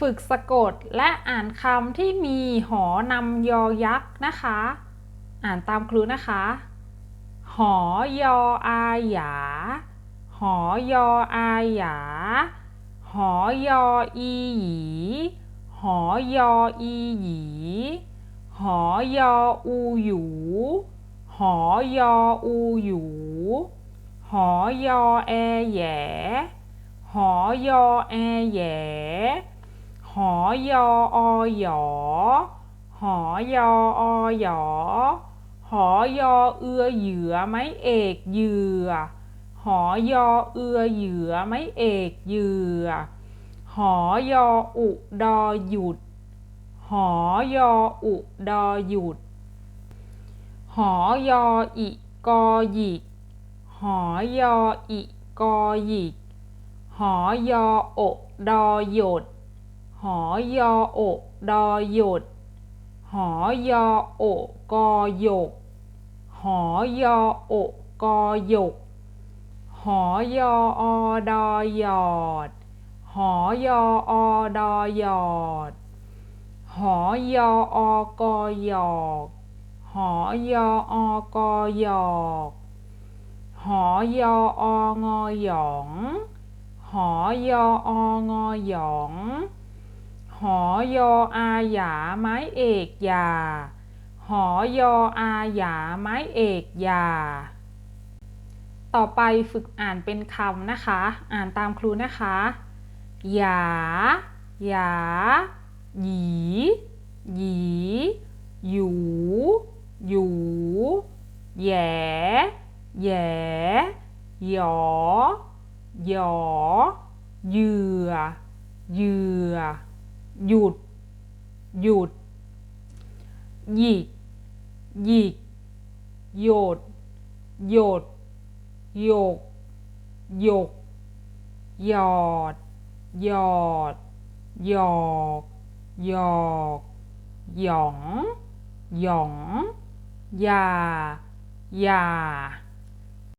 ฝึกสะกดและอ่านคำที่มีหอนำยอยักษ์นะคะ อ่านตามครูนะคะ หอยออาหยา หอยออาหยา หอยออีหยีหอยออีหยีหอยออูหยู หอยออูหยู หอยอแอแหยหอยอแอแหย หอยออหยอหอยออหยอหอยอเอือเหยื่อไม้เอกเหยือหอยอเอือเหยื่อไม้เอกเหยือหอยออุดอหยุด หอยออุดอหยุด หอยออิกอหยิก หอยออิกอหยิก หอยอโอดอหยด หอยอโอดอหยด หอยอโอกอหยก หอยอโอกอหยก หอยออดอหยอด หอยออดอหยอด หอยออกอหยอก หอยออกอหยอกหอยอองอหยอง หอยอองอหยอง หอยออาหยาไม้เอกยา หอยออาหยาไม้เอกยา ต่อไปฝึกอ่านเป็นคำนะคะ อ่านตามครูนะคะหยาหยาหยีหยีหยูหยูแหยแหยหยอหยอเหยื่อเหยื่อ หยุด หยุด หยิก หยิก โยด โยด โยกหยก หยอด หยอด หยอกหยอกหยอง หยอง ยา ยา